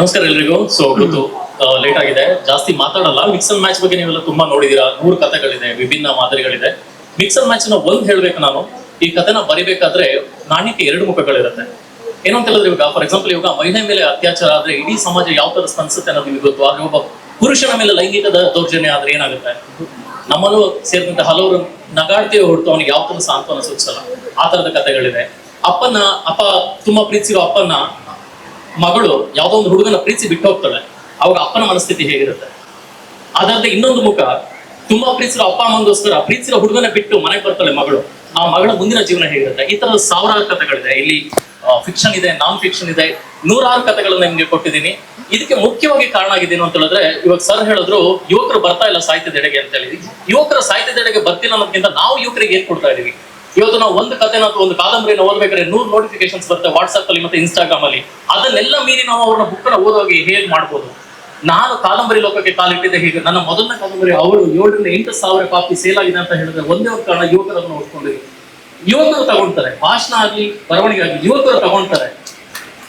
ನಮಸ್ಕಾರ ಎಲ್ರಿಗೂ. ಸೊ ಗೊತ್ತು ಲೇಟ್ ಆಗಿದೆ. ಜಾಸ್ತಿ ಮಾತಾಡಲ್ಲ. ಮಿಕ್ಸ್ ಮ್ಯಾಚ್ ಬಗ್ಗೆ ನೀವೆಲ್ಲ ತುಂಬಾ ನೋಡಿದೀರಾ. ನೂರು ಕಥೆಗಳಿದೆ, ವಿಭಿನ್ನ ಮಾದರಿಗಳಿದೆ. ಮಿಕ್ಸ್ ಮ್ಯಾಚ್ನ ಒಂದ್ ಹೇಳ್ಬೇಕು ನಾನು. ಈ ಕಥೆನ ಬರಿಬೇಕಾದ್ರೆ ನಾಣ್ಯಕ್ಕೆ ಎರಡು ಮುಖಗಳಿರುತ್ತೆ. ಏನಂತ ಹೇಳಿದ್ರೆ ಇವಾಗ ಫಾರ್ ಎಕ್ಸಾಂಪಲ್ ಇವಾಗ ಮಹಿಳೆ ಮೇಲೆ ಅತ್ಯಾಚಾರ ಆದ್ರೆ ಇಡೀ ಸಮಾಜ ಯಾವ ತರ ಸ್ಪಂದಿಸುತ್ತೆ ಅನ್ನೋದು ನಿಮಗೆ ಗೊತ್ತು. ಆದ್ರೆ ಒಬ್ಬ ಪುರುಷನ ಮೇಲೆ ಲೈಂಗಿಕ ದೌರ್ಜನ್ಯ ಆದ್ರೆ ಏನಾಗುತ್ತೆ? ನಮ್ಮಲ್ಲೂ ಸೇರಿದಂತೆ ಹಲವರು ನಗಾಡ್ತೀವಿ ಹೊರತು ಅವನಿಗೆ ಯಾವ ತರ ಸಾಂತ್ವನ ಸೂಚಿಸಲ್ಲ. ಆ ತರದ ಕಥೆಗಳಿದೆ. ಅಪ್ಪನ, ಅಪ್ಪ ತುಂಬಾ ಪ್ರೀತಿಸಿರೋ ಅಪ್ಪನ ಮಗಳು ಯಾವ್ದೋ ಒಂದು ಹುಡುಗನ ಪ್ರೀತಿ ಬಿಟ್ಟು ಹೋಗ್ತಾಳೆ ಅವಾಗ ಅಪ್ಪನ ಮನಸ್ಥಿತಿ ಹೇಗಿರುತ್ತೆ? ಅದಲ್ಲದೆ ಇನ್ನೊಂದು ಮುಖ, ತುಂಬಾ ಪ್ರೀತಿಸಿರೋ ಅಪ್ಪ ಅಮ್ಮಂಗೋಸ್ಕರ ಪ್ರೀತಿಸಿರೋ ಹುಡುಗನ ಬಿಟ್ಟು ಮನೆಗೆ ಬರ್ತಾಳೆ ಮಗಳು. ಆ ಮಗಳ ಮುಂದಿನ ಜೀವನ ಹೇಗಿರುತ್ತೆ? ಈ ತರದ ಸಾವಿರಾರು ಕಥೆಗಳಿದೆ. ಇಲ್ಲಿ ಫಿಕ್ಷನ್ ಇದೆ ನಾನ್ ಫಿಕ್ಷನ್ ಇದೆ, ನೂರಾರು ಕಥೆಗಳನ್ನ ನಿಮ್ಗೆ ಕೊಟ್ಟಿದ್ದೀನಿ. ಇದಕ್ಕೆ ಮುಖ್ಯವಾಗಿ ಕಾರಣ ಆಗಿದ್ದೀನಿ ಅಂತ ಹೇಳಿದ್ರೆ, ಇವಾಗ ಸರ್ ಹೇಳಿದ್ರು, ಯುವಕರು ಬರ್ತಾ ಇಲ್ಲ ಸಾಹಿತ್ಯದೆಡೆಗೆ ಅಂತ ಹೇಳಿ ಯುವಕರ ಸಾಹಿತ್ಯದೆಡೆಗೆ ಬರ್ತಿಲ್ಲ ಅನ್ನೋದಕ್ಕಿಂತ ನಾವು ಯುವಕರಿಗೆ ಏನ್ ಕೊಡ್ತಾ ಇದೀವಿ? ಇವತ್ತು ನಾವು ಒಂದು ಕಥೆನ ಅಥವಾ ಒಂದು ಕಾದಂಬರಿನ ಓದಬೇಕಾದ್ರೆ ನೂರು ನೋಟಿಫಿಕೇಶನ್ಸ್ ಬರುತ್ತೆ ವಾಟ್ಸ್ಆಪ್ ಅಲ್ಲಿ ಮತ್ತೆ ಇನ್ಸ್ಟಾಗ್ರಾಮ್ ಅಲ್ಲಿ. ಅದನ್ನೆಲ್ಲ ಮೀರಿ ನಾವು ಅವ್ರನ್ನ ಬುಕ್ನ ಓದೋಗಿ ಹೇಗೆ ಮಾಡ್ಬೋದು. ನಾನು ಕಾದಂಬರಿ ಲೋಕಕ್ಕೆ ಕಾಲಿಟ್ಟಿದ್ದೆ ಹೀಗೆ. ನನ್ನ ಮೊದಲನೇ ಕಾದಂಬರಿ ಅವರು ಏಳರಿಂದ ಎಂಟು ಸಾವಿರ ಕಾಪಿ ಸೇಲ್ ಆಗಿದೆ ಅಂತ ಹೇಳಿದ್ರೆ ಒಂದೇ ಒಂದು ಕಾರಣ ಯುವಕರನ್ನು ಓದ್ಕೊಂಡಿದ್ರು. ಯುವಕರು ತಗೊಳ್ತಾರೆ. ಭಾಷಣ ಆಗಲಿ, ಬರವಣಿಗೆ ಆಗಲಿ, ಯುವಕರು ತಗೊಳ್ತಾರೆ.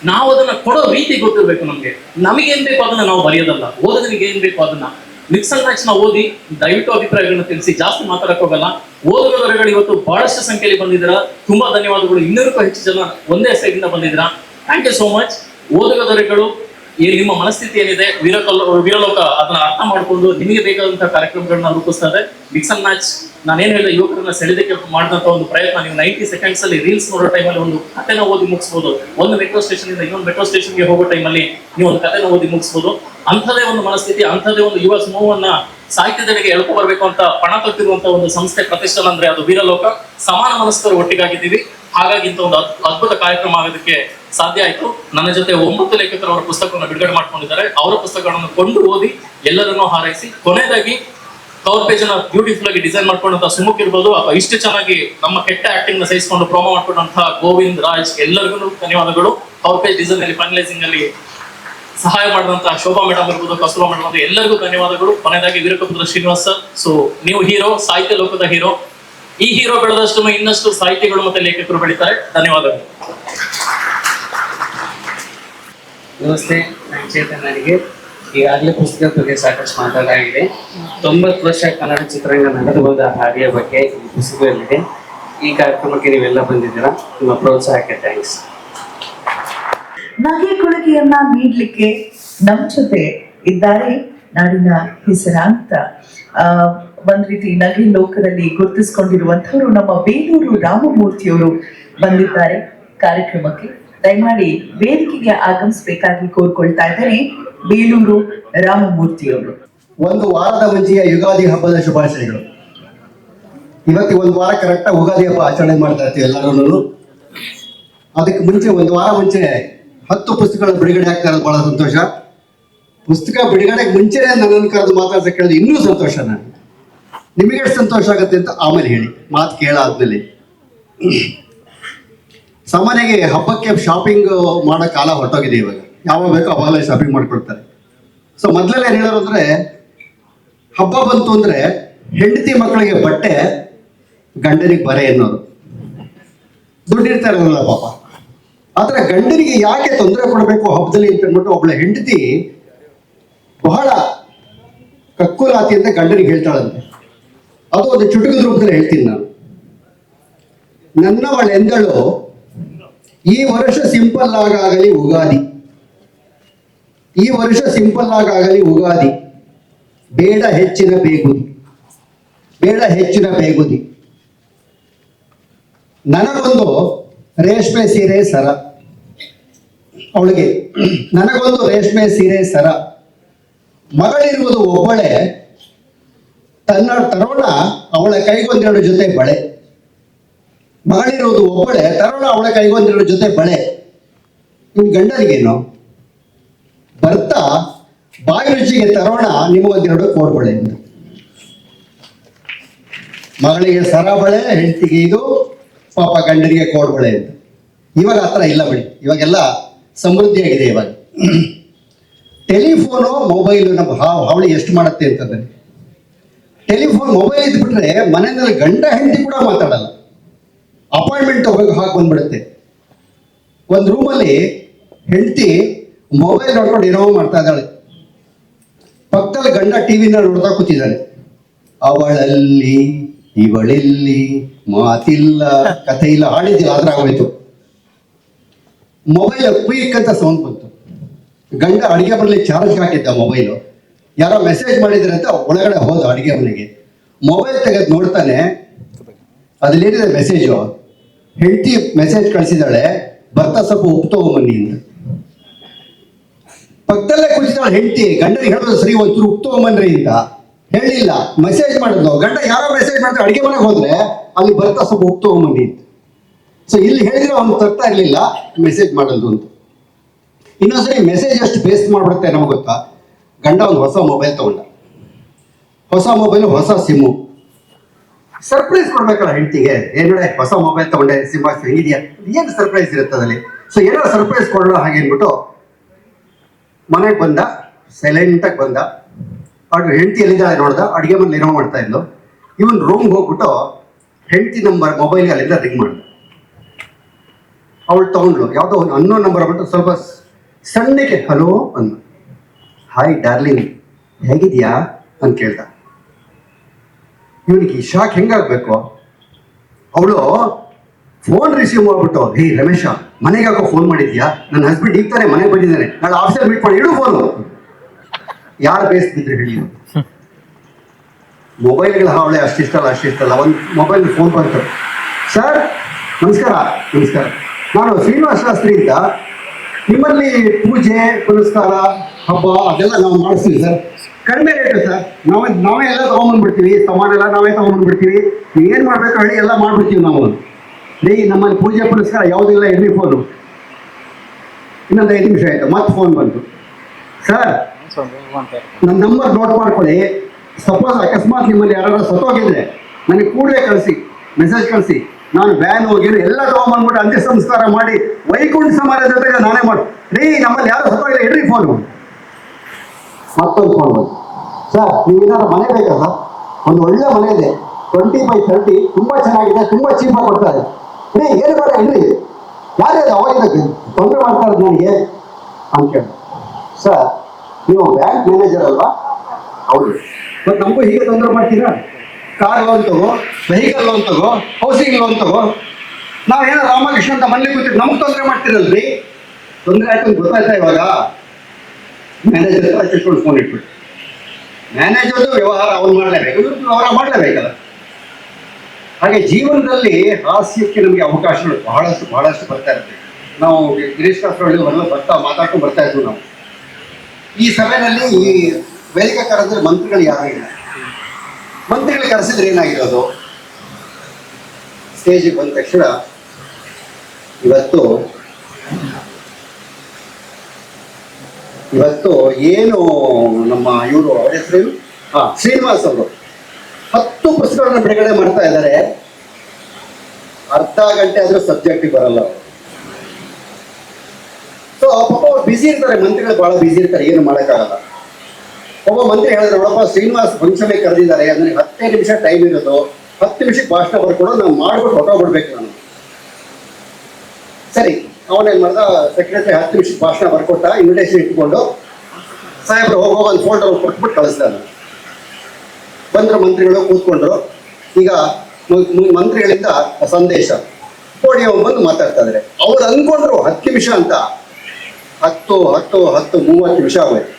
ನಾವು ಅದನ್ನ ಕೊಡೋ ರೀತಿ ಗೊತ್ತಿರಬೇಕು ನಮ್ಗೆ. ನಮಗೇನ್ ಬೇಕು ಅದನ್ನ ನಾವು ಬರೆಯೋದಲ್ಲ. ಓದೋದನಿಗೆ ಏನ್ ಬೇಕು ಅದನ್ನ. ಮಿಕ್ಸ್ ಮ್ಯಾಚ್ನ ಓದಿ, ದಯವಿಟ್ಟು ಅಭಿಪ್ರಾಯಗಳನ್ನ ತಿಳಿಸಿ. ಜಾಸ್ತಿ ಮಾತಾಡಕ್ ಹೋಗಲ್ಲ. ಓದುಗರುಗಳು ಇವತ್ತು ಬಹಳಷ್ಟು ಸಂಖ್ಯೆಯಲ್ಲಿ ಬಂದಿದ್ದೀರಾ? ತುಂಬಾ ಧನ್ಯವಾದಗಳು. ಇನ್ನೂರಕ್ಕೂ ಹೆಚ್ಚು ಜನ ಒಂದೇ ಸೈಡ್ ಇಂದ ಬಂದಿದ್ದೀರಾ? ಥ್ಯಾಂಕ್ ಯು ಸೋ ಮಚ್ ಓದುಗದೊರೆಗಳು ಈ ನಿಮ್ಮ ಮನಸ್ಥಿತಿ ಏನಿದೆ, ವೀರಕಲ್, ವೀರಲೋಕ ಅದನ್ನ ಅರ್ಥ ಮಾಡ್ಕೊಂಡು ನಿಮಗೆ ಬೇಕಾದಂತಹ ಕಾರ್ಯಕ್ರಮಗಳನ್ನ ರೂಪಿಸ್ತಾರೆ. ಮಿಕ್ಸ್ ಅಂಡ್ ಮ್ಯಾಚ್ ನಾನೇನು ಹೇಳಿದೆ, ಯುವಕರನ್ನ ಸೆಳೆದಕ್ಕೆ ಮಾಡಿದಂತ ಒಂದು ಪ್ರಯತ್ನ, ನೀವು ನೈಂಟಿ ಸೆಕೆಂಡ್ಸ್ ಅಲ್ಲಿ ರೀಲ್ಸ್ ನೋಡೋ ಟೈಮಲ್ಲಿ ಒಂದು ಕತೆನ ಓದಿ ಮುಗಿಸ್ಬೋದು. ಒಂದು ಮೆಟ್ರೋ ಸ್ಟೇಷನ್ ಇಂದ ಇನ್ನೊಂದು ಮೆಟ್ರೋ ಸ್ಟೇಷನ್ಗೆ ಹೋಗೋ ಟೈಮಲ್ಲಿ ನೀವು ಒಂದು ಕಥೆನ ಓದಿ ಮುಗಿಸ್ಬೋದು. ಅಂಥದೇ ಒಂದು ಮನಸ್ಥಿತಿ, ಅಂಥದೇ ಒಂದು ಯುವ ಸಮೂಹವನ್ನ ಸಾಹಿತ್ಯದೆಡೆಗೆ ಎಳ್ಕೊ ಬರಬೇಕು ಅಂತ ಪಣ ತೊಟ್ಟಿರುವಂತಹ ಒಂದು ಸಂಸ್ಥೆ ಪ್ರತಿಷ್ಠಾನ ಅಂದ್ರೆ ಅದು ವೀರಲೋಕ. ಸಮಾನ ಮನಸ್ಕರು ಒಟ್ಟಿಗಾಗಿದ್ದೀವಿ. ಹಾಗಾಗಿ ಇಂಥ ಒಂದು ಅದ್- ಅದ್ಭುತ ಕಾರ್ಯಕ್ರಮ ಆಗೋದಕ್ಕೆ ಸಾಧ್ಯ ಆಯ್ತು. ನನ್ನ ಜೊತೆ ಒಂಬತ್ತು ಲೇಖಕರು ಅವರ ಪುಸ್ತಕವನ್ನು ಬಿಡುಗಡೆ ಮಾಡ್ಕೊಂಡಿದ್ದಾರೆ. ಅವರ ಪುಸ್ತಕಗಳನ್ನು ಕೊಂಡು ಓದಿ ಎಲ್ಲರನ್ನೂ ಹಾರೈಸಿ, ಕೊನೆಯದಾಗಿ ಕವರ್ ಪೇಜ್ ಬ್ಯೂಟಿಫುಲ್ ಆಗಿ ಡಿಸೈನ್ ಮಾಡ್ಕೊಂಡಂತ ಸುಮುಖ್ ಇರ್ಬೋದು. ಅಥವಾ ಇಷ್ಟು ಚೆನ್ನಾಗಿ ನಮ್ಮ ಕೆಟ್ಟ ಆಕ್ಟಿಂಗ್ನ ಸಹಿಸಿಕೊಂಡು ಪ್ರೋಮೋ ಮಾಡ್ಕೊಂಡಂತಹ ಗೋವಿಂದ್ ರಾಜ್ ಎಲ್ಲರಿಗೂ ಧನ್ಯವಾದಗಳು. ಕವರ್ ಪೇಜ್ ಡಿಸೈನ್ ಅಲ್ಲಿ ಫೈನಲೈಸಿಂಗ್ ಅಲ್ಲಿ ಸಹಾಯ ಮಾಡಿದಂತಹ ಶೋಭಾ ಮೇಡಮ್ ಇರ್ಬೋದು ಕಸ್ತೂರ ಮೇಡಮ್ ಎಲ್ಲರಿಗೂ ಧನ್ಯವಾದಗಳು. ಕೊನೆಯದಾಗಿ ವೀರಕಪುತ್ರ ಶ್ರೀನಿವಾಸ್ ಸೊ ನೀವು ಹೀರೋ ಸಾಹಿತ್ಯ ಲೋಕದ ಹೀರೋ ಈ ಹೀರೋ ಬೆಳೆದಷ್ಟು ಇನ್ನಷ್ಟು ಸಾಹಿತಿಗಳು ಮತ್ತೆ ಲೇಖಕರು ಬೆಳೀತಾರೆ. ಧನ್ಯವಾದಗಳು. ನಮಸ್ತೆ ನಾನು ಚೇತನ್ ನನಗೆ ಈಗಾಗಲೇ ಪುಸ್ತಕದ ಬಗ್ಗೆ ಸಾಕಷ್ಟು ಮಾತಾಡಲಾಗಿದೆ. ತೊಂಬತ್ತು ವರ್ಷ ಕನ್ನಡ ಚಿತ್ರರಂಗ ನಡೆದು ಹೋದ ಹಾದಿಯ ಬಗ್ಗೆ ಈ ಪುಸ್ತಕದಲ್ಲಿದೆ. ಈ ಕಾರ್ಯಕ್ರಮಕ್ಕೆ ನೀವೆಲ್ಲ ಬಂದಿದ್ದೀರಾ. ನಿಮ್ಮ ಪ್ರೋತ್ಸಾಹಕ್ಕೆ ಥ್ಯಾಂಕ್ಸ್ ನಗೆ ಕೊಡುಗೆಯನ್ನ ನೀಡಲಿಕ್ಕೆ ನಮ್ಮ ಜೊತೆ ಇದ್ದಾರೆ ನಾಡಿನ ಹೆಸರಾಂತ ಒಂದ್ ರೀತಿ ನಗಿ ಲೋಕದಲ್ಲಿ ಗುರುತಿಸ್ಕೊಂಡಿರುವಂತವರು ನಮ್ಮ ಬೇಲೂರು ರಾಮಮೂರ್ತಿಯವರು ಬಂದಿದ್ದಾರೆ ಕಾರ್ಯಕ್ರಮಕ್ಕೆ. ದಯಮಾಡಿ ವೇದಿಕೆಗೆ ಆಗಮಿಸಬೇಕಾಗಿ ಕೋರ್ಕೊಳ್ತಾ ಇದ್ದಾರೆ ಬೇಲೂರು ರಾಮಮೂರ್ತಿಯವರು. ಒಂದು ವಾರದ ಮುಂಚೆಯ ಯುಗಾದಿ ಹಬ್ಬದ ಶುಭಾಶಯಗಳು. ಇವತ್ತು ಒಂದು ವಾರ ಕರೆಕ್ಟ್ ಯುಗಾದಿ ಹಬ್ಬ ಆಚರಣೆ ಮಾಡ್ತಾ ಇರ್ತೀವಿ ಎಲ್ಲರೂ ಅದಕ್ಕೆ ಮುಂಚೆ ಒಂದು ವಾರ ಮುಂಚೆ ಹತ್ತು ಪುಸ್ತಕಗಳು ಬಿಡುಗಡೆ ಆಗ್ತಾ ಇರೋದು ಬಹಳ ಸಂತೋಷ. ಪುಸ್ತಕ ಬಿಡುಗಡೆಗೆ ಮುಂಚೆನೇ ನನ್ನನ್ನು ಕರೆದು ಮಾತಾಡ್ಸಕ್ಕೆ ಕೇಳಿದ್ರೆ ಇನ್ನೂ ಸಂತೋಷ ನಾನು ನಿಮಗೆ ಸಂತೋಷ ಆಗುತ್ತೆ ಅಂತ ಆಮೇಲೆ ಹೇಳಿ. ಮಾತು ಕೇಳಾದ್ಮೇಲೆ. ಸಾಮಾನ್ಯವಾಗಿ ಹಬ್ಬಕ್ಕೆ ಶಾಪಿಂಗ್ ಮಾಡೋ ಕಾಲ ಹೊರಟೋಗಿದೆ ಇವಾಗ. ಯಾವಾಗ ಬೇಕೋ ಅವಾಗಲೇ ಶಾಪಿಂಗ್ ಮಾಡ್ಕೊಳ್ತಾರೆ. ಸೊ ಮೊದಲೆಲ್ಲ ಏನು ಹೇಳೋರು ಅಂದರೆ, ಹಬ್ಬ ಬಂತು ಅಂದ್ರೆ ಹೆಂಡತಿ ಮಕ್ಕಳಿಗೆ ಬಟ್ಟೆ ಗಂಡನಿಗೆ ಬರೆ ಎನ್ನೋರು ದುಡ್ಡಿರ್ತಾರಲ್ಲ ಪಾಪ. ಆದರೆ ಗಂಡನಿಗೆ ಯಾಕೆ ತೊಂದರೆ ಕೊಡಬೇಕು ಹಬ್ಬದಲ್ಲಿ ಅಂತ ಅಂದ್ಬಿಟ್ಟು ಒಬ್ಬಳ ಹೆಂಡತಿ ಬಹಳ ಕಕ್ಕುಲಾತಿ ಅಂತ ಗಂಡನಿಗೆ ಹೇಳ್ತಾಳಂತೆ. ಅದು ಒಂದು ಚುಟುಕದ ರೂಪದಲ್ಲಿ ಹೇಳ್ತೀನಿ ನಾನು. ನನ್ನವಳೆಂದಳು, ಈ ವರ್ಷ ಸಿಂಪಲ್ ಆಗಲಿ ಉಗಾದಿ. ಈ ವರ್ಷ ಸಿಂಪಲ್ ಆಗಲಿ ಉಗಾದಿ. ಬೇಡ ಹೆಚ್ಚಿನ ಬೇಗುದಿ. ಬೇಡ ಹೆಚ್ಚಿನ ಬೇಗುದಿ. ನನಗೊಂದು ರೇಷ್ಮೆ ಸೀರೆ ಸರ. ಅವಳಿಗೆ, ನನಗೊಂದು ರೇಷ್ಮೆ ಸೀರೆ ಸರ. ಮಗಳಿರುವುದು ಒಬ್ಬಳೆ, ತನ್ನ ತರೋಣ ಅವಳ ಕೈಗೊಂದೆರಡು ಜೊತೆ ಬಳೆ. ಮಗಳಿರುವುದು ಒಬ್ಬಳೆ, ತರೋಣ ಅವಳ ಕೈಗೊಂದೆರಡು ಜೊತೆ ಬಳೆ. ನಿಮ್ ಗಂಡನಿಗೇನು? ಬರ್ತಾ, ಬಾಯಿ ರುಚಿಗೆ ತರೋಣ ನಿಮಗೊಂದೆರಡು ಕೋಡ್ಬಳೆ ಅಂತ. ಮಗಳಿಗೆ ಸರ ಬಳೆ, ಹೆಂಡತಿಗೆ ಇದು, ಪಾಪ ಗಂಡನಿಗೆ ಕೋಡ್ಬಳೆ ಅಂತ. ಇವಾಗ ಆ ಇಲ್ಲ ಬಿಡಿ. ಇವಾಗೆಲ್ಲ ಸಮೃದ್ಧಿಯಾಗಿದೆ ಇವಾಗ. ಟೆಲಿಫೋನು ಮೊಬೈಲು ನಮ್ಮ ಹಾವ್, ಹಾವಳಿ ಎಷ್ಟು ಮಾಡುತ್ತೆ ಅಂತಂದ್ರೆ. ಟೆಲಿಫೋನ್ ಮೊಬೈಲ್ ಇದ್ಬಿಟ್ರೆ ಮನೆಯಲ್ಲಿ ಗಂಡ ಹೆಂಡತಿ ಕೂಡ ಮಾತಾಡಲ್ಲ. ಅಪಾಯಿಂಟ್ಮೆಂಟ್ ಹೋಗಿ ಹಾಕಿ ಬಂದ್ಬಿಡುತ್ತೆ. ಒಂದು ರೂಮಲ್ಲಿ ಹೆಂಡತಿ ಮೊಬೈಲ್ ನೋಡ್ಕೊಂಡು ಏನೋ ಮಾಡ್ತಾ ಇದ್ದಾಳೆ. ಪಕ್ಕದಲ್ಲಿ ಗಂಡ ಟಿವಿನ ನೋಡ್ತಾ ಕೂತಿದ್ದಾನೆ. ಅವಳಲ್ಲಿ, ಇವಳೆಲ್ಲಿ, ಮಾತಿಲ್ಲ ಕಥೆ ಇಲ್ಲ ಹಾಡಿದ್ದಿಲ್ಲ, ಆದ್ರೆ ಆಗೋಯ್ತು. ಮೊಬೈಲ್ ಕ್ವಿಕ್ ಅಂತ ಸೌಂಡ್ ಬಂತು. ಗಂಡ ಅಡಿಗೆ ಮನೆಯಲ್ಲಿ ಚಾರ್ಜ್ ಹಾಕಿದ್ದ ಮೊಬೈಲು ಯಾರೋ ಮೆಸೇಜ್ ಮಾಡಿದ್ರೆ ಅಂತ ಒಳಗಡೆ ಹೋದ ಅಡಿಗೆ ಮನೆಗೆ. ಮೊಬೈಲ್ ತೆಗೆದು ನೋಡ್ತಾನೆ ಅದ್ರಲ್ಲೇನಿದೆ ಮೆಸೇಜು ಹೆಂಡತಿ ಮೆಸೇಜ್ ಕಳಿಸಿದಾಳೆ ಬರ್ತಾ ಸ್ವಲ್ಪ ಉಪ್ಪು ತಗೊಂಬನ್ನಿ ಅಂತ. ಪಕ್ಕದಲ್ಲೇ ಕುಳಿತಾಳೆ ಹೆಂಡತಿ, ಗಂಡನಿಗೆ ಹೇಳೋದು ಸರಿ ಒಂಚೂರು ಉಪ್ಪು ತಗೊಂಬನ್ರಿ ಅಂತ. ಹೇಳಿಲ್ಲ ಮೆಸೇಜ್ ಮಾಡಿದ್ಲು. ಗಂಡ ಯಾರೋ ಮೆಸೇಜ್ ಮಾಡಿದ್ರೆ, ಅಡಿಗೆ ಮನೆಗೆ ಹೋದ್ರೆ ಅಲ್ಲಿ ಬರ್ತಾ ಸ್ವಲ್ಪ ಉಪ್ಪು ತಗೊಂಬನ್ನಿ ಅಂತ. ಸೊ ಇಲ್ಲಿ ಹೇಳಿದ್ರೆ ಅವ್ನು ತರ್ತಾ ಇರಲಿಲ್ಲ ಮೆಸೇಜ್ ಮಾಡಲ್ದು ಅಂತ. ಇನ್ನೊಂದ್ಸರಿ ಮೆಸೇಜ್ ಎಷ್ಟು ಬೇಸ್ ಮಾಡ್ಬಿಡುತ್ತೆ ನಮಗೆ ಗೊತ್ತಾ? ಗಂಡ ಒಂದು ಹೊಸ ಮೊಬೈಲ್ ತಗೊಂಡ. ಹೊಸ ಮೊಬೈಲ್ ಹೊಸ ಸಿಮ್ಮು ಸರ್ಪ್ರೈಸ್ ಕೊಡ್ಬೇಕಲ್ಲ ಹೆಂಡತಿಗೆ? ಏನ್ ಹೊಸ ಮೊಬೈಲ್ ತಗೊಂಡೆ? ಸಿಮ್ ಹೆಂಗಿದೆಯಾ? ಏನು ಸರ್ಪ್ರೈಸ್ ಇರುತ್ತೆ ಅದಲ್ಲಿ ಸೊ ಏನೋ ಸರ್ಪ್ರೈಸ್ ಕೊಡೋಣ ಹಾಗೆ ಅಂದ್ಬಿಟ್ಟು ಮನೆಗೆ ಬಂದ ಸೈಲೆಂಟ್ ಆಗಿ ಬಂದ. ಅವ್ರು ಹೆಂಡತಿ ಎಲ್ಲಿದ್ದಾಳೆ ನೋಡ್ದ? ಅಡುಗೆ ಮನೇಲಿ ಏನೋ ಮಾಡ್ತಾ ಇದ್ಲು. ಇವನ್ ರೂಮ್ಗೆ ಹೋಗ್ಬಿಟ್ಟು ಹೆಂಡತಿ ನಂಬರ್ ಮೊಬೈಲ್ ಅಲ್ಲಿಂದ ರಿಂಗ್ ಮಾಡ್ದ. ಅವಳು ತಗೊಂಡ್ಲು ಯಾವುದೋ ಒಂದು ಅನ್ನೋ ನಂಬರ್ ಬಿಟ್ಟು ಸ್ವಲ್ಪ ಸಣ್ಣಕ್ಕೆ ಹಲೋ ಅಂದ ಹಾಯ್ ಡಾರ್ಲಿಂಗ್ ಹೇಗಿದ್ಯಾ? ಅಂತ ಕೇಳ್ದ. ಇವನಿಗೆ ಶಾಕ್ ಹೆಂಗಾಗ್ಬೇಕು? ಅವಳು ಫೋನ್ ರಿಸೀವ್ ಮಾಡ್ಬಿಟ್ಟು, ಹೇ, ರಮೇಶ, ಮನೆಗೆ ಯಾಕೋ ಫೋನ್ ಮಾಡಿದ್ಯಾ? ನನ್ನ ಹಸ್ಬೆಂಡ್ ಈಗ ತಾನೇ ಮನೆಗೆ ಬಂದಿದ್ದಾನೆ. ನಾಳೆ ಆಫೀಸಲ್ಲಿ ಮೀಟ್ ಮಾಡಿ, ಇಡು ಫೋನು ಯಾರು ಬೇಯಿಸ್ತಿದ್ರು ಹೇಳಿ ಮೊಬೈಲ್ಗಳ ಹಾವಳೆ ಅಷ್ಟಿಷ್ಟಲ್ಲ ಅಷ್ಟಿಷ್ಟಲ್ಲ ಒಂದು ಮೊಬೈಲ್ ಫೋನ್ ಬಂತು. ಸರ್ ನಮಸ್ಕಾರ ನಮಸ್ಕಾರ. ನಾನು ಶ್ರೀನಿವಾಸ ಶಾಸ್ತ್ರಿ ಅಂತ. ನಿಮ್ಮಲ್ಲಿ ಪೂಜೆ, ಪುನಸ್ಕಾರ, ಹಬ್ಬ, ಅದೆಲ್ಲ ನಾವು ಮಾಡಿಸ್ತೀವಿ ಸರ್. ಕಡಿಮೆ ರೇಟು ಸರ್. ನಾವೇ ನಾವೇ ಎಲ್ಲ ತೊಗೊಂಬಂದ್ಬಿಡ್ತೀವಿ. ಸಮಾನ ಎಲ್ಲ ನಾವೇ ತೊಗೊಂಬಂದ್ಬಿಡ್ತೀವಿ. ನೀವು ಏನು ಮಾಡಬೇಕು ಹೇಳಿ ಎಲ್ಲ ಮಾಡ್ಬಿಡ್ತೀವಿ ನಾವು. ರೀ ನಮ್ಮಲ್ಲಿ ಪೂಜೆ, ಪುನಸ್ಕಾರ ಯಾವುದಿಲ್ಲ ಇರಲಿ ಫೋನು ಇನ್ನೊಂದು ಐದು ನಿಮಿಷ ಆಯಿತು. ಮತ್ತೆ ಫೋನ್ ಬಂತು. ಸರ್ ನನ್ನ ನಂಬರ್ ನೋಟ್ ಮಾಡ್ಕೊಳ್ಳಿ. ಸಪೋಸ್ ಅಕಸ್ಮಾತ್ ನಿಮ್ಮಲ್ಲಿ ಯಾರಾದ್ರೂ ಸತ್ತೋಗಿದ್ರೆ ನನಗೆ ಕೂಡಲೇ ಕಳಿಸಿ ಮೆಸೇಜ್ ಕಳಿಸಿ. ನಾನು ಬ್ಯಾನ್ ಹೋಗಿ ಎಲ್ಲ ತಗೊಂಬಂದ್ಬಿಟ್ಟು ಅಂತ್ಯ ಸಂಸ್ಕಾರ ಮಾಡಿ ವೈಕುಂಠ ಸಮಾಜ ಜೊತೆಗೆ ನಾನೇ ಮಾಡಿ ರೀ ನಮ್ಮಲ್ಲಿ ಯಾರು ಸತ್ತೋಗಿಲ್ಲ ಇಡ್ರಿ ಫೋನ್ ಮತ್ತೊಂದು ಫೋನ್ ಸರ್, ನೀವೇನಾದ್ರು ಮನೆ ಬೇಕಾ ಸರ್? ಒಂದು ಒಳ್ಳೆ ಮನೆ ಇದೆ. ಟ್ವೆಂಟಿ ಬೈ ತರ್ಟಿ ತುಂಬಾ ಚೆನ್ನಾಗಿದೆ, ತುಂಬಾ ಚೀಪಾಗಿ ಕೊಡ್ತಾರೆ ರೀ ಏನು ಬೇಡ ಇಡ್ರಿ ಯಾರೇ ಅವಾಗಿಂದ ತೊಂದರೆ ಮಾಡ್ತಾರೆ ನನಗೆ. ಅಂತ ಕೇಳಿ ಸರ್, ನೀವು ಬ್ಯಾಂಕ್ ಮ್ಯಾನೇಜರ್ ಅಲ್ವಾ? ಹೌದು. ಮತ್ತೆ ನಮಗೂ ಹೀಗೆ ತೊಂದರೆ ಮಾಡ್ತೀರಾ? ಕಾರ್ ಲೋನ್ ತಗೋ ವೆಹಿಕಲ್ ಲೋನ್ ತಗೋ ಹೌಸಿಂಗ್ ಲೋನ್ ತಗೋ. ನಾವೇನೋ ರಾಮಕೃಷ್ಣ ಅಂತ ಮನೇಲಿ ಕೂತಿದ್ದು ನಮ್ಗೆ ತೊಂದರೆ ಮಾಡ್ತಿರಲ್ರಿ? ತೊಂದರೆ ಆಯ್ತು ಅಂತ ಗೊತ್ತಾಯ್ತಾ ಇವಾಗ? ಮ್ಯಾನೇಜರ್ ತಿಳ್ಕೊಂಡು ಫೋನ್ ಇಟ್ಬಿಟ್ಟು ಮ್ಯಾನೇಜರ್ದು ವ್ಯವಹಾರ ಅವ್ನು ಮಾಡಲೇಬೇಕು. ಇವ್ರದ್ದು ವ್ಯವಹಾರ ಮಾಡಲೇಬೇಕಲ್ಲ. ಹಾಗೆ ಜೀವನದಲ್ಲಿ ಹಾಸ್ಯಕ್ಕೆ ನಮಗೆ ಅವಕಾಶಗಳು ಬಹಳಷ್ಟು ಬಹಳಷ್ಟು ಬರ್ತಾ ಇರುತ್ತೆ. ನಾವು ಗಿರೀಶ್ ಕಾಸರಳ್ಳಿ ಬರ್ತಾ, ಮಾತಾಡ್ಕೊಂಡು ಬರ್ತಾ ಇದ್ವಿ ನಾವು. ಈ ಸಭೆಯಲ್ಲಿ ಈ ವೇದಿಕೆ ಕರೆದ್ರೆ ಮಂತ್ರಿಗಳು ಯಾರು ಇಲ್ಲ. ಮಂತ್ರಿಗಳು ಕರೆಸಿದ್ರೆ ಏನಾಗಿರೋದು? ಸ್ಟೇಜಿಗೆ ಬಂದ ತಕ್ಷಣ ಇವತ್ತು ಇವತ್ತು ಏನು ನಮ್ಮ ಇವರು ಅವರ ಹೆಸರೇನು ಹಾ. ಶ್ರೀನಿವಾಸ್ ಅವರು ಹತ್ತು ಪುಸ್ತಕಗಳನ್ನ ಬಿಡುಗಡೆ ಮಾಡ್ತಾ ಇದ್ದಾರೆ. ಅರ್ಧ ಗಂಟೆ ಆದ್ರೂ ಸಬ್ಜೆಕ್ಟಿಗೆ ಬರಲ್ಲ ಸೊ ಪಾಪ ಅವ್ರು ಬಿಸಿ ಇರ್ತಾರೆ ಮಂತ್ರಿಗಳು ಬಹಳ ಬಿಸಿ ಇರ್ತಾರೆ ಏನು ಮಾಡೋಕ್ಕಾಗಲ್ಲ. ಒಬ್ಬ ಮಂತ್ರಿ ಹೇಳಿದ್ರೆ, ನೋಡಪ್ಪ, ಶ್ರೀನಿವಾಸ್ ಫಂಕ್ಷನ್ ಕರೆದಿದ್ದಾರೆ, ಅಂದ್ರೆ ಹತ್ತೇ ನಿಮಿಷ ಟೈಮ್ ಇರೋದು, ಹತ್ತು ನಿಮಿಷಕ್ಕೆ ಭಾಷಣ ಬರ್ಕೊಡೋ ನಾವು ಮಾಡ್ಬಿಟ್ಟು ಹೊಟ್ಟೋಗ್ಬಿಡ್ಬೇಕು ನಾನು. ಸರಿ ಅವನೇನ್ ಮಾಡ್ದ ಸೆಕ್ರೆಟರಿ ಹತ್ತು ನಿಮಿಷಕ್ಕೆ ಭಾಷಣ ಬರ್ಕೊಟ್ಟ ಇನ್ವಿಟೇಷನ್ ಇಟ್ಕೊಂಡು, ಸಾಹೇಬ್ರು, ಹೋಗೋ ಒಂದು ಫೋಲ್ಡರ್ ಕೊಟ್ಬಿಟ್ಟು ಕಳಿಸ್ತಾನೆ ಬಂದ್ರು ಮಂತ್ರಿಗಳು, ಕೂತ್ಕೊಂಡ್ರು. ಈಗ ಮಂತ್ರಿಗಳಿಂದ ಸಂದೇಶ. ಪೋಡಿಯಂ ಬಂದು ಮಾತಾಡ್ತಾ ಇದ್ದಾರೆ ಅವ್ರು ಅನ್ಕೊಂಡ್ರು ಹತ್ತು ನಿಮಿಷ ಅಂತ. ಹತ್ತು ಹತ್ತು ಹತ್ತು, ಮೂವತ್ತು ನಿಮಿಷ ಆಗೋಯ್ತು.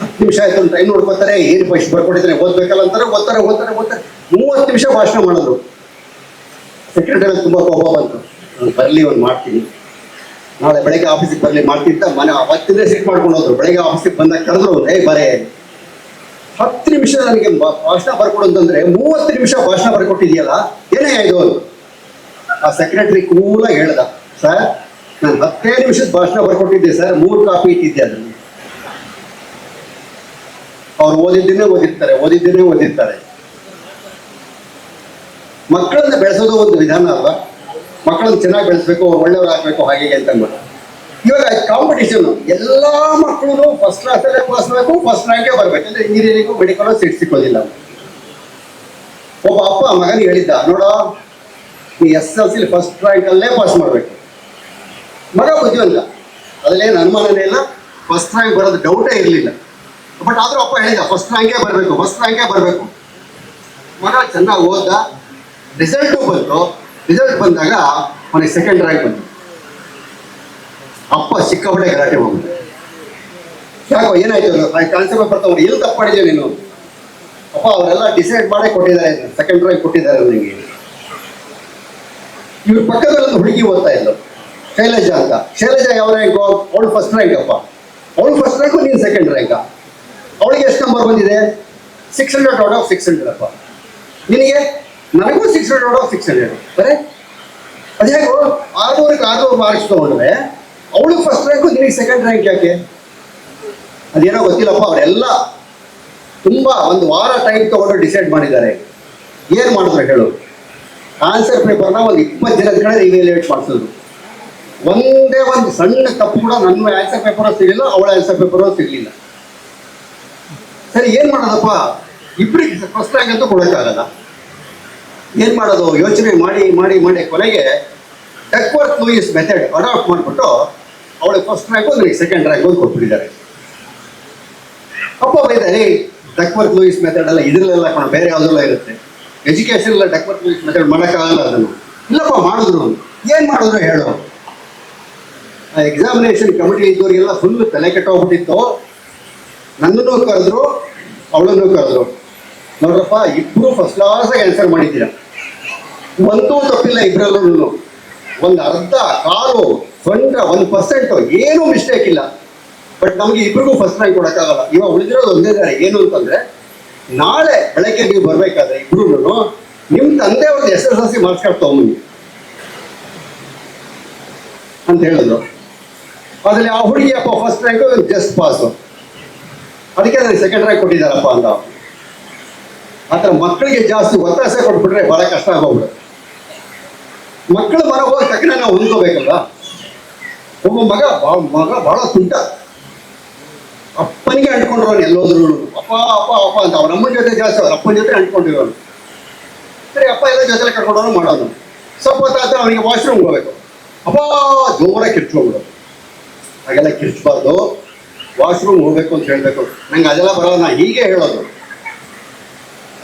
ಹತ್ತು ನಿಮಿಷ ಆಯ್ತು ಅಂತ ಟೈಮ್ ನೋಡ್ಕೋತಾರೆ ಏನು ಪೈಸೆ ಬರ್ಕೊಟ್ಟಿದ್ರೆ ಓದ್ಬೇಕಲ್ಲ ಅಂತಾರೆ, ಓದ್ತಾರೆ ಓದ್ತಾರೆ ಓದ್ತಾರೆ. ಮೂವತ್ತು ನಿಮಿಷ ಭಾಷಣ ಮಾಡಿದ್ರು ಸೆಕ್ರೆಟರಿ ತುಂಬಾ ಕೋಪ ಬಂತು. ನಾನು ಬರಲಿ, ಒಂದು ಮಾಡ್ತೀನಿ. ನಾಳೆ ಬೆಳಗ್ಗೆ ಆಫೀಸಿಗೆ ಬರಲಿ ಮಾಡ್ತಿದ್ದ ಮನೆ ಅವತ್ತಿಂದ್ರೆ ಸಿಟ್ ಮಾಡ್ಕೊಂಡು ಹೋದ್ರು. ಬೆಳಗ್ಗೆ ಆಫೀಸಿಗೆ ಬಂದಾಗ ಕರೆದ್ರು ಏ ಬರೇ. ಹತ್ತು ನಿಮಿಷ ನನಗೆ ಭಾಷಣ ಬರ್ಕೊಡು ಅಂತಂದ್ರೆ ಮೂವತ್ತು ನಿಮಿಷ ಭಾಷಣ ಬರ್ಕೊಟ್ಟಿದೆಯಲ್ಲ, ಏನೇ ಇದು. ಆ ಸೆಕ್ರೆಟರಿ ಕೂಲಾಗಿ ಹೇಳ್ದ, ಸರ್, ನಾನು ಹತ್ತೇ ನಿಮಿಷದ ಭಾಷಣ ಬರ್ಕೊಟ್ಟಿದ್ದೆ, ಸರ್. ಮೂರು ಕಾಪಿ ಇಟ್ಟಿದ್ದೆ ಅದನ್ನು ಅವ್ರು ಓದಿದ್ದನ್ನೇ ಓದಿರ್ತಾರೆ ಓದಿದ್ದನ್ನೇ ಓದಿರ್ತಾರೆ. ಮಕ್ಕಳನ್ನ ಬೆಳೆಸೋದು ಒಂದು ವಿಧಾನ ಅಲ್ವಾ? ಮಕ್ಕಳನ್ನ ಚೆನ್ನಾಗಿ ಬೆಳೆಸ್ಬೇಕು, ಅವ್ರು ಒಳ್ಳೆಯವರಾಗಬೇಕು ಹಾಗೆ ಅಂತ ಅಂದ್ಬಿಟ್ಟು ಇವಾಗ ಕಾಂಪಿಟೇಷನ್ ಎಲ್ಲಾ ಮಕ್ಕಳು ಫಸ್ಟ್ ಕ್ಲಾಸಲ್ಲೇ ಪಾಸ್ ಆಗಬೇಕು ಫಸ್ಟ್ ರ್ಯಾಂಕೇ ಬರ್ಬೇಕು. ಅಂದ್ರೆ ಇಂಜಿನಿಯರಿಂಗು ಮೆಡಿಕಲ್ ಸೀಟ್ ಸಿಕ್ಕೋದಿಲ್ಲ ಒಬ್ಬ ಅಪ್ಪ, ಮಗನಿಗೆ ಹೇಳಿದ್ದ, ನೋಡೋ, ನೀ ಎಸ್ ಎಲ್ ಸಿ ಫಸ್ಟ್ ರ್ಯಾಂಕಲ್ಲೇ ಪಾಸ್ ಮಾಡಬೇಕು. ಮಗ ಬುದ್ಧಿವಂತ. ಅದರಲ್ಲೇನು ಅನುಮಾನನೇ ಇಲ್ಲ ಫಸ್ಟ್ ರ್ಯಾಂಕ್ ಬರೋದು ಡೌಟೇ ಇರಲಿಲ್ಲ. ಬಟ್ ಆದ್ರೂ ಅಪ್ಪ ಹೇಳಿದ ಫಸ್ಟ್ ರ್ಯಾಂಕೇ ಬರಬೇಕು ಫಸ್ಟ್ ರ್ಯಾಂಕೇ ಬರಬೇಕು. ಮಗ ಚೆನ್ನಾಗಿ ಓದ್ದ ರಿಸಲ್ಟು ಬಂತು. ರಿಸಲ್ಟ್ ಬಂದಾಗ ಅವನಿಗೆ ಸೆಕೆಂಡ್ ರ್ಯಾಂಕ್ ಬಂತು. ಅಪ್ಪ ಸಿಕ್ಕಾಪಟ್ಟೆ ಗಲಾಟೆ ಹೋಗ್ಬಿಟ್ಟು ಯಾಕೋ ಏನಾಯ್ತು ಕಾನ್ಸೆಪ್ಟ್ ಅವ್ರು ಎಲ್ಲಿ ತಪ್ಪು ಮಾಡಿದ್ಯಾ ನೀನು? ಅಪ್ಪ, ಅವರೆಲ್ಲ ಡಿಸೈಡ್ ಮಾಡೇ ಕೊಟ್ಟಿದ್ದಾರೆ ಸೆಕೆಂಡ್ ರ್ಯಾಂಕ್ ಕೊಟ್ಟಿದ್ದಾರೆ ನನಗೆ. ಇವ್ರ ಪಕ್ಕದಲ್ಲಿ ಒಂದು ಹುಡುಗಿ ಓದ್ತಾ ಇದ್ಲು, ಶೈಲಜಾ ಅಂತ. ಶೈಲಜಾ ಯಾವ ರ್ಯಾಂಕು ಅವಳು ಫಸ್ಟ್ ರ್ಯಾಂಕ್ ಅಪ್ಪ. ಅವಳು ಫಸ್ಟ್ ರ್ಯಾಂಕು ನೀನು ಸೆಕೆಂಡ್ ರ್ಯಾಂಕ ಅವಳಿಗೆ ಎಷ್ಟು ನಂಬರ್ ಬಂದಿದೆ? Six hundred out of six hundred ಅಪ್ಪ. ನಿನಗೆ? ನನಗೂ six hundred out of six hundred ಬರೇ? ಅದ್ಯಾಕೋ ಆರ್ನೂರಕ್ಕೆ ಆರ್ನೂರು ಮಾರ್ಕ್ಸ್ ತಗೊಂಡ್ರೆ ಅವಳು ಫಸ್ಟ್ ರ್ಯಾಂಕು ನಿನಗೆ ಸೆಕೆಂಡ್ ರ್ಯಾಂಕ್ ಯಾಕೆ? ಅದೇನೋ ಗೊತ್ತಿಲ್ಲಪ್ಪ, ಅವರೆಲ್ಲ ತುಂಬಾ ಒಂದು ವಾರ ಟೈಮ್ ತಗೊಂಡು ಡಿಸೈಡ್ ಮಾಡಿದ್ದಾರೆ. ಏನು ಮಾಡಿದ್ರು ಹೇಳು? ಆನ್ಸರ್ ಪೇಪರ್ನ ಒಂದು ಇಪ್ಪತ್ತು ಜನದ ಕಡೆ ರಿವ್ಯಾಲ್ಯೂಯೇಟ್ ಮಾಡಿಸೋದು. ಒಂದೇ ಒಂದು ಸಣ್ಣ ತಪ್ಪು ಕೂಡ ನನ್ನ ಆನ್ಸರ್ ಪೇಪರ್ ಸಿಗಲಿಲ್ಲ, ಅವಳ ಆನ್ಸರ್ ಪೇಪರ್ ಸಿಗಲಿಲ್ಲ. ಸರಿ, ಏನ್ ಮಾಡೋದಪ್ಪ? ಇಬ್ಬರಿಗೆ ಫಸ್ಟ್ ರ್ಯಾಂಕ್ ಅಂತೂ ಕೊಡೋಕ್ಕಾಗಲ್ಲ. ಏನ್ ಮಾಡೋದು? ಯೋಚನೆ ಮಾಡಿ ಮಾಡಿ ಮಾಡಿ ಕೊನೆಗೆ ಡಕ್ವರ್ತ್ ಲೂಯಿಸ್ ಮೆಥಡ್ ಅಡಾಪ್ಟ್ ಮಾಡಿಬಿಟ್ಟು ಅವಳಿಗೆ ಫಸ್ಟ್ ರ್ಯಾಂಕ್ ನನಗೆ ಸೆಕೆಂಡ್ ರ್ಯಾಂಕ್ ಒಂದು ಕೊಟ್ಬಿಟ್ಟಿದ್ದಾರೆ. ಅಪ್ಪ ಬೈದಾರೆ ಡಕ್ವರ್ತ್ ಲೂಯಿಸ್ ಮೆಥಡ್ ಎಲ್ಲ ಇದ್ರಲ್ಲೆಲ್ಲ ಕಣ, ಬೇರೆ ಯಾವುದೆಲ್ಲ ಇರುತ್ತೆ? ಎಜುಕೇಶನ್ ಎಲ್ಲ ಡಕ್ವರ್ತ್ ಲೂಯಿಸ್ ಮೆಥಡ್ ಮಾಡೋಕ್ಕಾಗಲ್ಲ ಅದನ್ನು. ಇಲ್ಲಪ್ಪ, ಮಾಡಿದ್ರು ಏನ್ ಮಾಡಿದ್ರು ಹೇಳು. ಎಕ್ಸಾಮಿನೇಷನ್ ಕಮಿಟಿ ಇದ್ದವರಿಗೆಲ್ಲ ಫುಲ್ ತಲೆ ಕೆಟ್ಟೋಗ್ಬಿಟ್ಟಿತ್ತು. ನನ್ನನ್ನು ಕರೆದ್ರು, ಅವಳನ್ನು ಕರೆದ್ರು. ನೋಡ್ರಪ್ಪ, ಇಬ್ರು ಫಸ್ಟ್ ಕ್ಲಾಸಾಗಿ ಆನ್ಸರ್ ಮಾಡಿದ್ದೀರಾ. ಒಂದೂ ತಪ್ಪಿಲ್ಲ ಇಬ್ಬರಲ್ಲೂ ಒಂದು ಅರ್ಧ ಕಾಲು ಸ್ವಂಟ ಒಂದು ಪರ್ಸೆಂಟ್ ಏನೂ ಮಿಸ್ಟೇಕ್ ಇಲ್ಲ. ಬಟ್ ನಮಗೆ ಇಬ್ರಿಗೂ ಫಸ್ಟ್ ರ್ಯಾಂಕ್ ಕೊಡೋಕ್ಕಾಗಲ್ಲ. ಇವಾಗ ಉಳಿದಿರೋದು ಒಂದೇ ದಾರಿ. ಏನು ಅಂತಂದ್ರೆ, ನಾಳೆ ಬೆಳಗ್ಗೆ ನೀವು ಬರ್ಬೇಕಾದ್ರೆ ಇಬ್ರು ನಿಮ್ಮ ಒಂದು S S L C marks card ಅಂತ ಹೇಳಿದ್ರು. ಅದರಲ್ಲಿ ಆ ಹುಡುಗಿಯಪ್ಪ ಫಸ್ಟ್ ರ್ಯಾಂಕ್ ಜಸ್ಟ್ ಪಾಸು ಅದಕ್ಕೆ ನನಗೆ ಸೆಕೆಂಡ್ ರ್ಯಾಂಕ್ ಕೊಟ್ಟಿದ್ದಾರಪ್ಪ ಅಂತ. ಆ ಥರ ಮಕ್ಕಳಿಗೆ ಜಾಸ್ತಿ ಒತ್ತಾಸೆ ಕೊಟ್ಬಿಟ್ರೆ ಬಹಳ ಕಷ್ಟ ಆಗೋಗ್ಬಿಡುತ್ತೆ. ಮಕ್ಕಳು ಮನ ಹೋದ ತಕ್ಷಣ ನಾವು ಹೊಂದ್ಕೋಬೇಕಲ್ಲ ಒಬ್ಬ ಮಗ ಮಗ ಬಹಳ ತುಂಟ ಅಪ್ಪನಿಗೆ ಅಂಟ್ಕೊಂಡಿರೋನು ಎಲ್ಲೋದ್ರು ಅಪ್ಪ ಅಪ್ಪ ಅಪ್ಪ ಅಂತ. ಅವ್ರ ಅಮ್ಮನ ಜೊತೆ ಜಾಸ್ತಿ ಅವ್ರ ಅಪ್ಪನ ಜೊತೆ ಅಂಟ್ಕೊಂಡಿರೋನು. ಸರಿ, ಅಪ್ಪ ಎಲ್ಲ ಜೊತೆಲೆ ಕರ್ಕೊಂಡೋನು ಮಾಡೋನು ಸ್ವಲ್ಪ ಹೊತ್ತಾದ ಅವನಿಗೆ ವಾಶ್ರೂಮ್ ಹೋಗ್ಬೇಕು. ಅಪ್ಪ ಜೋರಾಗಿ ಕಿರ್ಚ್ಕೊಂಡ್ಬಿಡು ಹಾಗೆಲ್ಲ ಕಿರ್ಚ್ಬಾರ್ದು. ವಾಶ್ರೂಮ್ ಹೋಗ್ಬೇಕು ಅಂತ ಹೇಳಬೇಕು. ನಂಗೆ ಅದೆಲ್ಲ ಬರೋಲ್ಲ ನಾ ಹೀಗೆ ಹೇಳೋದು.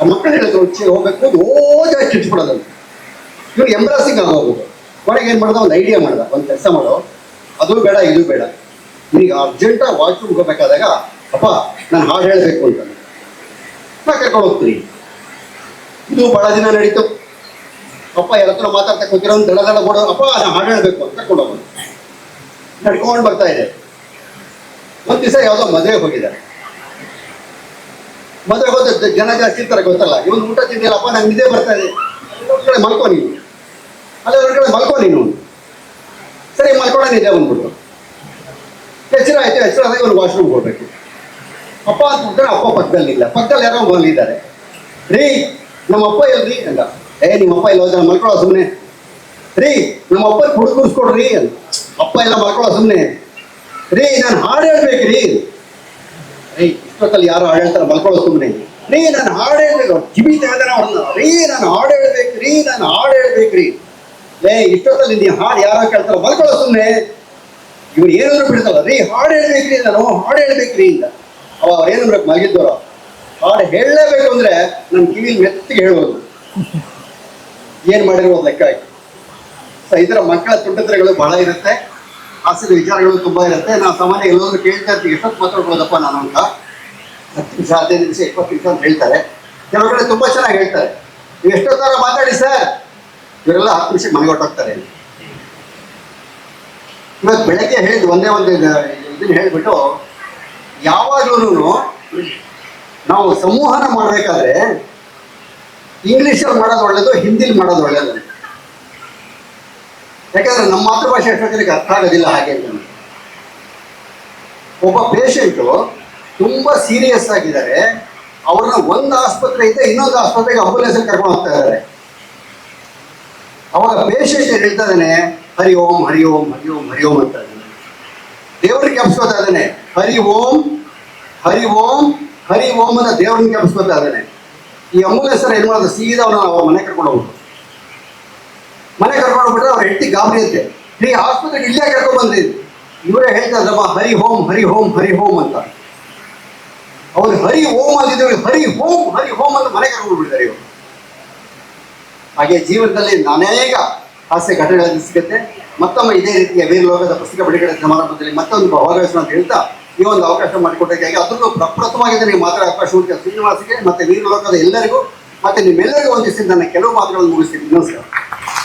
ಆ ಮಕ್ಕಳು ಹೇಳಿದ್ರು "ಛೆ, ಹೋಗ್ಬೇಕು ಓದ ಕಿರ್ಚ್ಬಿಡೋದನ್ನು ಇವ್ರು ಎಂಬ್ರಾಸಿಂಗ್ ಆಗೋಗ್ಬೋದು ಕೊನೆಗೆ ಏನು ಮಾಡ್ದ ಒಂದು ಐಡಿಯಾ ಮಾಡ್ದ ಒಂದು ಕೆಲಸ ಮಾಡೋ. ಅದು ಬೇಡ ಇದು ಬೇಡ. ನಿನಗೆ ಅರ್ಜೆಂಟಾಗಿ ವಾಶ್ರೂಮ್ ಹೋಗ್ಬೇಕಾದಾಗ ಅಪ್ಪ ನಾನು ಹಾಡು ಹೇಳಬೇಕು ಅಂತ. ನಾ ಕರ್ಕೊಂಡು ಇದು ಬಹಳ ದಿನ ನಡೀತು. ಅಪ್ಪ ಎಲ್ಲತ್ರ ಮಾತಾಡ್ತಾ ಕೂತಿರೋ ಒಂದು ದಡ ದಡ ಕೊಡೋ ಅಪ್ಪ ನಾನು ಹಾಡು ಹೇಳಬೇಕು ಅಂತ ಕರ್ಕೊಂಡು ಹೋಗೋದು ನಡ್ಕೊಂಡು ಬರ್ತಾ ಇದೆ. ಒಂದು ದಿವಸ ಯಾವುದೋ ಮದುವೆಗೆ ಹೋಗಿದ್ದಾರೆ ಮದುವೆ ಹೋದ ಜನ ಜಾಸ್ತಿ ಇರ್ತಾರೆ ಗೊತ್ತಲ್ಲ? ಇವನು ಊಟ ತಿಂದಿಲ್ಲಪ್ಪ, ನಂಗೆ ಇದೇ ಬರ್ತಾ ಇದೆ. ಕಡೆ ಮಲ್ಕೋ ನೀನು. ಅಲ್ಲೇ ಕಡೆ ಮಲ್ಕೋ ನೀನು. ಸರಿ, ಮಲ್ಕೊಳ ಇದೆ ಬಂದ್ಬಿಟ್ಟು ಹೆಚ್ಚಿನ ಆಯ್ತು ಎಚ್ಚರ ಆದಾಗ ಇವನು ವಾಶ್ರೂಮ್ ಹೋಗ್ಬೇಕು. ಅಪ್ಪ ಅಂತ ಬಿಟ್ಟರೆ ಅಪ್ಪ ಪಕ್ಕದಲ್ಲಿ ಇಲ್ಲ. ಪಕ್ಕದಲ್ಲಿ ಯಾರೋ ಮಲಗಿದ್ದಾರೆ ರೀ, ನಮ್ಮ ಅಪ್ಪ ಎಲ್ರಿ? ಅಂತ ಏ, ನಿಮ್ಮ ಅಪ್ಪ ಇಲ್ಲ, ಹೋದ್ರೆ ಮಲ್ಕೊಳ್ಳೋ ಸುಮ್ಮನೆ ರೀ, ನಮ್ಮ ಅಪ್ಪ ಕುಡ್ ಕೂರಿಸ್ಕೊಡ್ರಿ ಅಂತ ಅಪ್ಪ ಎಲ್ಲ ಮಲ್ಕೊಳ್ಳೋ ಸುಮ್ಮನೆ ರೀ, ನಾನು ಹಾಡು ಹೇಳ್ಬೇಕು ರೀ. ಇಷ್ಟೊತ್ತಲ್ಲಿ ಯಾರು ಹಾಡು ಹೇಳ್ತಾರೆ ಮಲ್ಕೊಳ್ಳೋ ಸುಮ್ಮನೆ ರೀ, ನಾನು ಹಾಡು ಹೇಳ್ಬೇಕು. ಕಿವಿ ತೆಗೆದಾನ ಅವ್ರನ್ನ ರೀ, ನಾನು ಹಾಡು ಹೇಳ್ಬೇಕು. ರೀ, ನಾನು ಹಾಡು ಹೇಳ್ಬೇಕ್ರಿ ಲೇ ಇಷ್ಟೊತ್ತಲ್ಲಿ ನೀ ಹಾಡು ಯಾರೋ ಕೇಳ್ತಾರ ಮಲ್ಕೊಳ್ಳೋ ಸುಮ್ಮನೆ ಇವ್ರು ಏನಾದ್ರು ಬಿಡ್ತಾರ. ರೀ, ಹಾಡು ಹೇಳ್ಬೇಕ್ರಿ ನಾನು. ಹಾಡು ಹೇಳ್ಬೇಕ್ರಿ ಅಂತ. ಅವ ಅವ್ರು ಏನು ಬೇಕು ಮಲಗಿದ್ದವರು ಹಾಡು ಹೇಳಲೇಬೇಕು ಅಂದ್ರೆ ನಮ್ಮ ಕಿವಿಲಿ ಮೆತ್ತಿಗೆ ಹೇಳ್ಬೋದು. ಏನ್ ಮಾಡಿರೋದು ಲೆಕ್ಕ ಆಯ್ತು. ಇದರ ಮಕ್ಕಳ ತುಂಟತನಗಳು ಬಹಳ ಇರುತ್ತೆ. ಹಾಸ್ಯದ ವಿಚಾರಗಳು ತುಂಬಾ ಇರುತ್ತೆ. ನಾವು ಸಾಮಾನ್ಯ ಎಲ್ಲೋದ್ರು ಕೇಳ್ತಾ ಇರ್ತೀವಿ ಎಷ್ಟೊತ್ತು ಮಾತಾಡ್ಬೋದಪ್ಪ ನಾನು ಅಂತ. ಹತ್ತು ನಿಮಿಷ, ಹದಿನೈದು ನಿಮಿಷ, ಇಪ್ಪತ್ತು ನಿಮಿಷ ಅಂತ ಹೇಳ್ತಾರೆ. ಕೆಲವು ಕಡೆ ತುಂಬ ಚೆನ್ನಾಗಿ ಹೇಳ್ತಾರೆ. ನೀವು ಎಷ್ಟೊತ್ತಾರ ಮಾತಾಡಿ ಸರ್. ಇವರೆಲ್ಲ ಹತ್ತು ನಿಮಿಷ ಮನೆಗೆ ಹೊಟ್ಟೋಗ್ತಾರೆ ಇವತ್ತು ಬೆಳಗ್ಗೆ ಹೇಳಿದ್ ಒಂದೇ ಒಂದು ಇದನ್ನ ಹೇಳಿಬಿಟ್ಟು ಯಾವಾಗ್ಲೂ ನಾವು ಸಂವಹನ ಮಾಡಬೇಕಾದ್ರೆ ಇಂಗ್ಲೀಷಲ್ಲಿ ಮಾಡೋದು ಒಳ್ಳೇದು, ಹಿಂದಿಲಿ ಮಾಡೋದು ಒಳ್ಳೇದು. ಯಾಕಂದ್ರೆ ನಮ್ಮ ಮಾತೃಭಾಷೆ ಎಷ್ಟೋ ಜನಕ್ಕೆ ಅರ್ಥ ಆಗೋದಿಲ್ಲ ಹಾಗೆ ಅಂತ. ಒಬ್ಬ ಪೇಷಂಟು ತುಂಬಾ ಸೀರಿಯಸ್ ಆಗಿದ್ದಾರೆ. ಅವ್ರನ್ನ ಒಂದು ಆಸ್ಪತ್ರೆಯಿಂದ ಇನ್ನೊಂದು ಆಸ್ಪತ್ರೆಗೆ ಆಂಬುಲೆನ್ಸ್ ಕರ್ಕೊಂಡು ಹೋಗ್ತಾ ಇದ್ದಾರೆ. ಅವಾಗ ಪೇಷಂಟ್ ಹೇಳ್ತಾ ಇದ್ದಾನೆ? ಹರಿ ಓಂ ಹರಿ ಓಂ ಹರಿ ಓಂ ಹರಿ ಓಂ ಅಂತ ಇದ್ದಾನೆ. ದೇವ್ರಿಗೆ ಕೆಪ್ಸ್ಕೊತಾ ಇದ್ದಾನೆ. ಹರಿ ಓಂ ಹರಿ ಓಂ ಹರಿ ಓಂ ಅಂತ ದೇವ್ರನ್ನ ಕೆಪ್ಸ್ಕೊತಾ ಇದ್ದಾನೆ. ಈ ಆಂಬುಲೆನ್ಸ್ ಏನ್ ಮಾಡೋದು? ಸೀದಾ ಅವನ ಮನೆ ಕರ್ಕೊಂಡು ಹೋಗ್ಬಿಟ್ಟು ಮನೆ ಕರ್ಕೊಂಡು ಬಿಟ್ರೆ ಅವ್ರ ಹೆಂಡತಿ ಗಾಬರಿ ಅಂತೆ. ನೀ ಆಸ್ಪತ್ರೆಗೆ ಇಲ್ಲೇ ಕರ್ಕೊಂಡು ಬಂದ್ರಿ. ಇವರೇ ಹೇಳ್ತಾರಮ್ಮ Hari home Hari home Hari home ಅಂತ. ಅವ್ರು ಹರಿ ಓಂ ಅಂದಿದ್ರು ಹರಿ ಹೋಮ್ ಹರಿ ಹೋಮ್ ಅಂತ ಮನೆ ಕರ್ಕೊಂಡು ಬಿಡ್ತಾರೆ ಇವರು. ಹಾಗೆ ಜೀವನದಲ್ಲಿ ಅನೇಕ ಹಾಸ್ಯ ಘಟನೆಗಳಲ್ಲಿ ಸಿಗುತ್ತೆ. ಮತ್ತೊಮ್ಮೆ ಇದೇ ರೀತಿಯ ವೀರಲೋಕದ ಪುಸ್ತಕ ಬಿಡುಗಡೆ ಸಮಾರಂಭದಲ್ಲಿ ಮತ್ತೊಂದು ಅವಕಾಶ ಅಂತ ಹೇಳ್ತಾ ಈ ಒಂದು ಅವಕಾಶ ಮಾಡಿಕೊಟ್ಟಿದ್ದಾಗಿ ಅದರಲ್ಲೂ ಪ್ರಪ್ರಥಮವಾಗಿ ನೀವು ಮಾತ್ರ ಅವಕಾಶ ಉಂಟು ಶ್ರೀನಿವಾಸಿಗೆ, ಮತ್ತೆ ವೀರಲೋಕದ ಎಲ್ಲರಿಗೂ, ಮತ್ತೆ ನಿಮ್ಮೆಲ್ಲರಿಗೂ ಒಂದಿಸಿ ನನ್ನ ಕೆಲವು ಮಾತುಗಳನ್ನು ಮುಗಿಸ್ತೀನಿ. ನಮಸ್ಕಾರ.